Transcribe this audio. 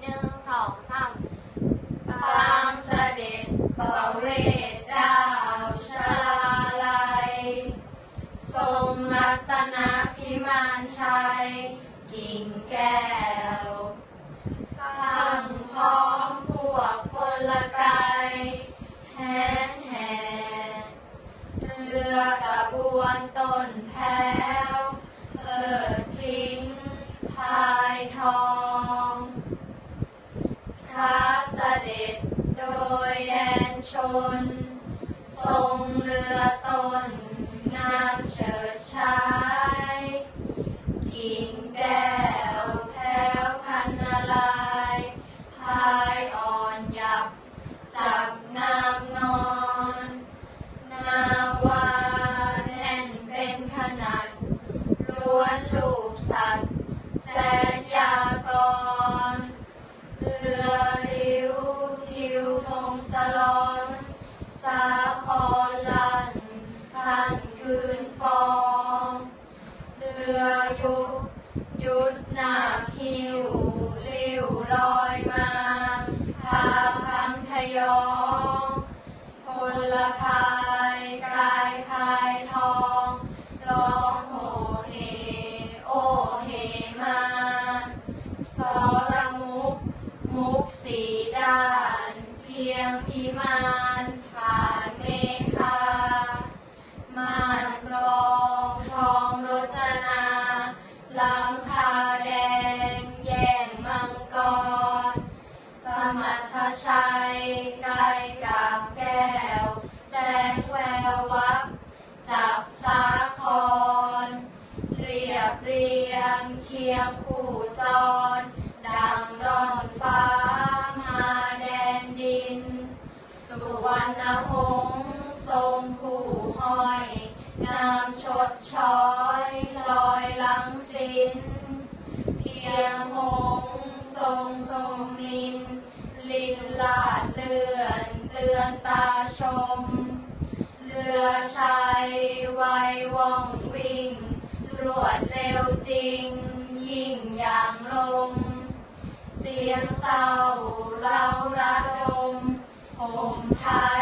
หนึ่งสองสามตามเสด็จประเวทดาวชาลัย ทรงรัตนพิมานชัย กิ่งแก้วทั้งพร้อมพวกพลไกายแหนแห่เรือกระบวนต้นแพ้วเพิดพริ้งพายทอง พระเสด็จโด ยแดนชน ทรงเรือต้นงามเฉิดชายกิ่งแก้วแพ้วพันนาลายพายอ่อนหยับ จับงามงอน นาวาแน่นเป็นขนาดล้วนาครลันพันคืนฟอง เรือยุดยุดหนาคิวเลิ้วลอยมาพาพันพยองพลพายกายพายทองร้องโหเฮโอเฮมาสรมุกมุกสีดา พียงพิมานผ่านเมฆามาดรองทองรจนาลังคาแดงแย่งมังกร สมัทชัยไกลกับแก้ว แสงแวววับจับสาคร เรียบเรียงเคียงคู สุวรรณหงส์ทรงผู้ห้อยงามชดช้อย ลอยลังสินเพียงหงส์ทรงพรมิน ลินลาดเลือนเตือนตาชม เรือชัยไวว่องวิ่ง รวดเร็วจริง ยิ่งอย่างลม เสียงเศร้าเล่าระดม ห่มท้าย